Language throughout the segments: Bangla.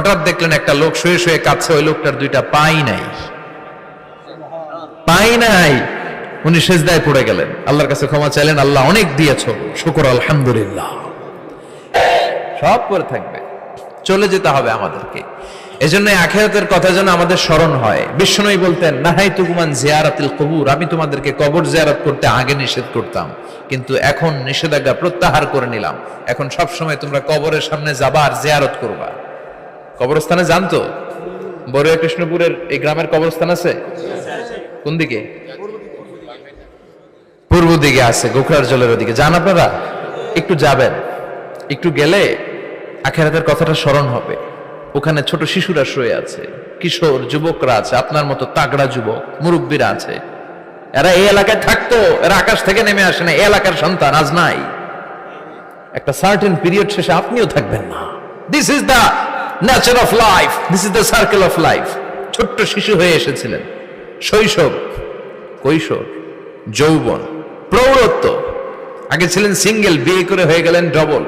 হঠাৎ দেখলেন একটা লোক শুয়ে শুয়ে কাছে ওই লোকটার দুইটা পাই নাই। পাই নাই। উনি সেজদায় পড়ে গেলেন। আল্লাহর কাছে ক্ষমা চাইলেন, আল্লাহ অনেক দিয়েছ। শুকর, আলহামদুলিল্লাহ। সব করে থাকবে। চলে যেতে হবে আমাদেরকে। এজন্য আখেরাতের কথা যেন আমাদের স্মরণ হয়। বিষ্ণুই বলতেন নাহাই তুকুমান জিয়ারাতিল কবুর। আমি তোমাদেরকে কবর জিয়ারত করতে আগে নিষেধ করতাম, কিন্তু এখন নিষেধাজ্ঞা প্রত্যাহার করে নিলাম। এখন সব সময় তোমরা কবরের সামনে যাবা আর জিয়ারত করবা। কবরস্থানে জানতো? বড়ুয়া কৃষ্ণপুরের এই গ্রামের কবরস্থান আছে? কোন দিকে? পূর্ব দিকে আছে, গোখরার জলের ওদিকে। যান আপনারা, একটু যাবেন। একটু গেলে আখেরাতের কথাটা স্মরণ হবে। ওখানে ছোট শিশুরা শুয়ে আছে, কিশোর, যুবকরা আছে, আপনার মতো তাগড়া যুবক, মুরব্বীরা আছে। এরা এই এলাকায় থাকতো, এরা আকাশ থেকে নেমে আসে না, এই এলাকার সন্তান আজ নাই। একটা সার্টেন পিরিয়ড শেষে আপনিও থাকবেন না। This is the nature of life this is the circle of life ছোট্ট শিশু হয়ে এসেছিলেন। শৈশব, কৈশোর, যৌবন প্রৌঢ়ত্ব আগে ছিলেন সিঙ্গেল, বিয়ে করে হয়ে গেলেন ডবল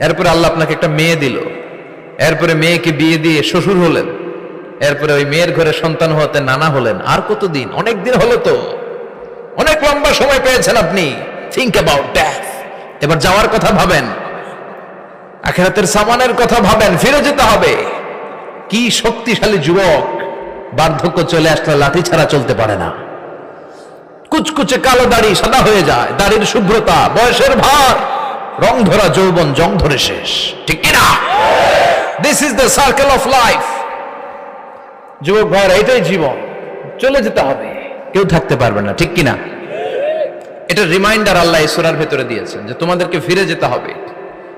এরপরে আল্লাহ আপনাকে একটা মেয়ে দিল। এরপরে মেয়েকে বিয়ে দিয়ে শ্বশুর হলেন। এরপরে ওই মেয়ের ঘরে সন্তান হতে নানা হলেন। আর কতদিন? অনেক দিন হলো তো। অনেক লম্বা সময় পেয়েছেন আপনি। থিঙ্ক অ্যাবাউট ড্যাথ এবার যাওয়ার কথা ভাবেন। আখেরাতের সামানের কথা ভাবেন, ফিরে যেতে হবে। কি শক্তিশালী যুবক, বার্ধক্য চলে আসলে লাঠি ছাড়া চলতে পারে না। কুচকুচে কালো দাড়ি সাদা হয়ে যায়, দাড়ির শুভ্রতা, বয়সের ভার, রং ধরা যৌবন, জং ধরে শেষ। ঠিক কিনা this is the circle of life যুবক ভাইয়ের এটাই জীবন। চলে যেতে হবে। কেউ থাকতে পারবে না, ঠিক কিনা এটা রিমাইন্ডার আল্লাহ ইসরার ভেতরে দিয়েছেন যে তোমাদেরকে ফিরে যেতে হবে।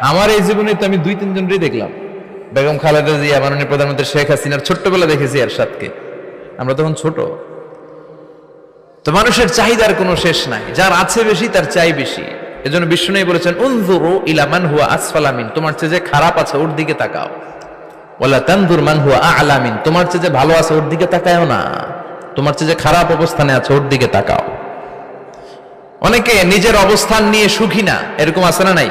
আমার এই জীবনে তো আমি দুই তিন জনরই দেখলাম। বেগম খালেদা জিয়া, মাননীয় প্রধানমন্ত্রী শেখ হাসিনার ছোট্টবেলা দেখেছি আর সাথকে আমরা তখন ছোট। তো মানুষের চাহিদার কোনো শেষ নাই। যার আছে বেশি, তার চাই বেশি। এজন্য বিষ্ণু বলেছেন, উনজুরু ইলা মান হুয়া আসফালামিন তোমার চেয়ে যে খারাপ আছে, ওর দিকে তাকাও। ওয়ালা তানদুর মান হুয়া আলামিন তোমার চেয়ে যে ভালো আছে, ওর দিকে তাকায়ও না। তোমার চেয়ে যে খারাপ অবস্থানে আছে, ওর দিকে তাকাও। অনেকে নিজের অবস্থান নিয়ে সুখী না। এরকম আছে না নাই?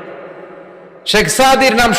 শেখ সাদির নাম